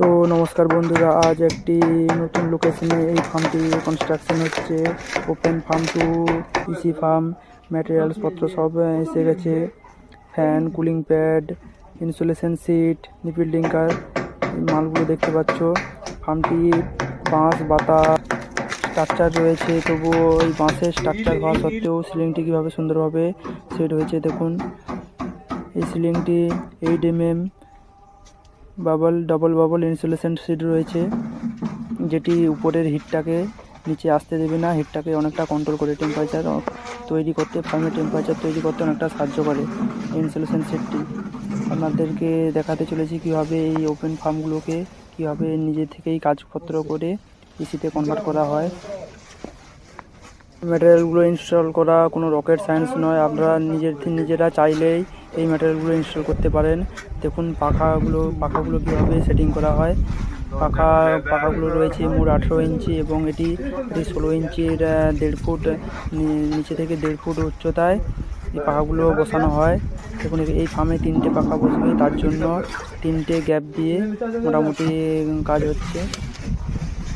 তো নমস্কার বন্ধুরা, আজ একটি নতুন লোকেশনে এই ফার্মটি কনস্ট্রাকশন হচ্ছে। Open farm to EC farm materials পত্র সব এসে গেছে। Fan cooling pad insulation sheet nipple drinker মালগুলো দেখতে পাচ্ছ। ফার্মটি বাঁশ, বাতা স্ট্রাকচার রয়েছে, তবুও এই বাঁশের স্ট্রাকচার হওয়া সত্ত্বেও সিলিংটি কীভাবে সুন্দরভাবে সেট হয়েছে দেখুন। এই সিলিংটি eight M M bubble double bubble insulation sheet রয়েছে, যেটি উপরের হিটটাকে নিচে আসতে দেবে না। হিটটাকে অনেকটা কন্ট্রোল করে টেম্পারেচার তৈরি করতে ফার্মের টেম্পারেচার তৈরি করতে অনেকটা সাহায্য করে ইনসুলেশন সিটটি আপনাদেরকে দেখাতে চলেছি কীভাবে এই ওপেন ফার্মগুলোকে কীভাবে নিজে থেকেই কাজপত্র করে ইসিতে কনভার্ট করা হয়। ম্যাটেরিয়ালগুলো ইনস্টল করা, কোনো রকেট সায়েন্স নয়। আপনারা নিজের নিজেরা চাইলেই এই ম্যাটেরিয়ালগুলো ইনস্টল করতে পারেন। দেখুন পাখাগুলো পাখাগুলো কীভাবে সেটিং করা হয়। পাখা, পাখাগুলো রয়েছে মোট আঠেরো ইঞ্চি এবং এটি এটি ষোলো ইঞ্চির দেড় ফুট নিচে থেকে দেড় ফুট উচ্চতায় এই পাখাগুলো বসানো হয়। দেখুন, এই- ফার্মে তিনটে পাখা বসবে। তার জন্য তিনটে গ্যাপ দিয়ে মোটামুটি কাজ হচ্ছে।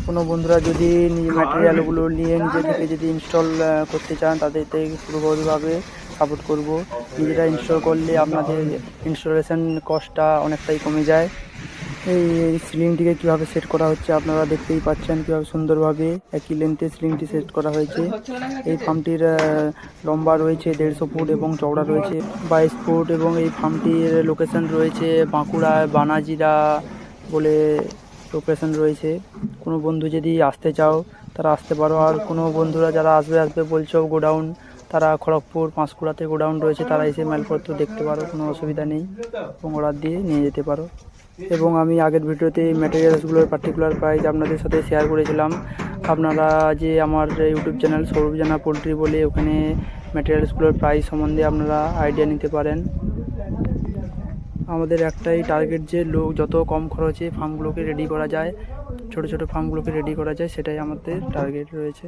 কোনো বন্ধুরা যদি ম্যাটেরিয়ালগুলো নিয়ে নিজে থেকে যদি ইনস্টল করতে চান তাদের থেকে পুরোপুরিভাবে সাপোর্ট করব। নিজেরা ইনস্টল করলে আপনাদের ইনস্টলেশন কস্টটা অনেকটাই কমে যায়। এই সিলিংটিকে কীভাবে সেট করা হচ্ছে আপনারা দেখতেই পাচ্ছেন কীভাবে সুন্দরভাবে একই লেন্থে সিলিংটি সেট করা হয়েছে। এই ফার্মটির লম্বা রয়েছে দেড়শো ফুট এবং চওড়া রয়েছে। বাইশ ফুট এবং এই ফার্মটির লোকেশন রয়েছে বাঁকুড়ায় বানাজিরা বলে লোকেশন রয়েছে। কোনো বন্ধু যদি আসতে চাও, তারা আসতে পারো। আর কোনো বন্ধুরা যারা আসবে আসবে বলছো গোডাউন, তারা খড়গপুর, পাঁশকুড়াতে গোডাউন রয়েছে, তারা এসে মালপত্র দেখতে পারো, কোনো অসুবিধা নেই। এবং অর্ডার দিয়ে নিয়ে যেতে পারো। এবং আমি আগের ভিডিওতে ম্যাটেরিয়ালসগুলোর পার্টিকুলার প্রাইস আপনাদের সাথে শেয়ার করেছিলাম। আপনারা যে আমার ইউটিউব চ্যানেল সৌরভ জানা পোলট্রি বলে, ওখানে ম্যাটেরিয়ালসগুলোর প্রাইস সম্বন্ধে আপনারা আইডিয়া নিতে পারেন। আমাদের একটাই টার্গেট যে লোক যত কম খরচে ফার্মগুলোকে রেডি করা যায়, ছোট ছোট ফার্মগুলোকে রেডি করা যায়, সেটাই আমাদের টার্গেট রয়েছে।